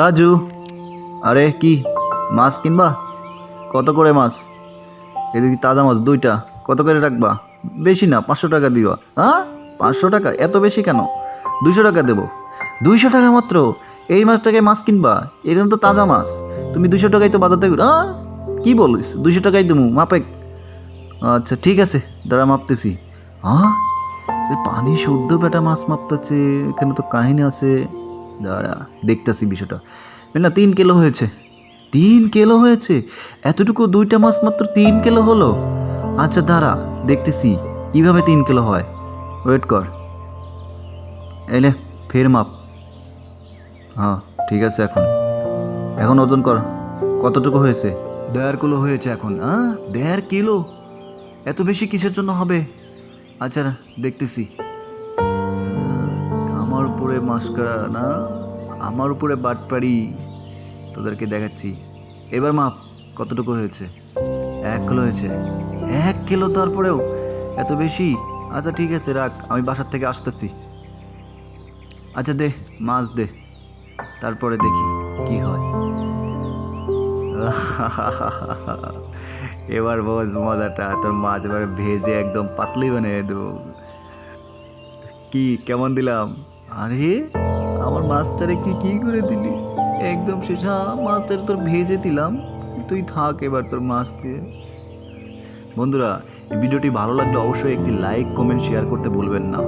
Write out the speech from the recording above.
রাজু। আরে কি, মাছ কিনবা? কত করে মাছ? এদিকে তাজা মাছ দুইটা। কত করে রাখবা? বেশি না, পাঁচশো টাকা দিবা। হ্যাঁ? পাঁচশো টাকা? এত বেশি কেন? দুইশো টাকা দেবো। দুইশো টাকা মাত্র? এই মাছ মাছটাকে মাছ কিনবা? এরকম তো তাজা মাছ। তুমি দুইশো টাকায় তো বাজাতে হ্যাঁ কি বলিস? দুইশো টাকাই দেবো মাপেক আচ্ছা ঠিক আছে। দাঁড়া, মাপতেছি। হ্যাঁ পানি শুদ্ধ বেটা মাছ মাপতেছে। এখানে তো কাহিনী আছে। দাঁড়া, দেখতেছি বিষয়টা। না তিন কিলো হয়েছে। তিন কিলো হয়েছে? এতটুকু দুইটা মাছ মাত্র তিন কিলো হলো? আচ্ছা দাঁড়া, দেখতেছি, কীভাবে তিন কিলো হয়? ওয়েট কর। এলে ফের মাপ। হ্যাঁ ঠিক আছে এখন। এখন ওজন কর, কতটুকু হয়েছে? দেড় কিলো হয়েছে এখন হ্যাঁ দেড় কিলো? এত বেশি কিসের জন্য হবে? আচ্ছা দেখতেছি। উপরে মাস্কারা, না? আমার উপরে বাটপাড়ি তোদেরকে দেখাচ্ছি। এবার মাপ, কতটুকু হয়েছে? এক কিলো হয়েছে। এক কিলো তারপরেও? এত বেশি? আচ্ছা ঠিক আছে, রাখ, আমি বাসার থেকে আসতেছি। আচ্ছা দে, মাছ দে। তারপরে দেখি কি হয়। এবার বোঝ মজাটা, তোর মাছ এবার ভেজে একদম পাতলি বানিয়ে দেবো। কি, কেমন দিলাম? আরে, আমার মাছটারে কি কি করে দিলি? একদম শেষা মাছটারে তোর ভেজে দিলাম। তুই থাক এবার তোর মাছ দিয়ে বন্ধুরা ভিডিওটি ভালো লাগলে অবশ্যই একটি লাইক কমেন্ট শেয়ার করতে ভুলবেন না।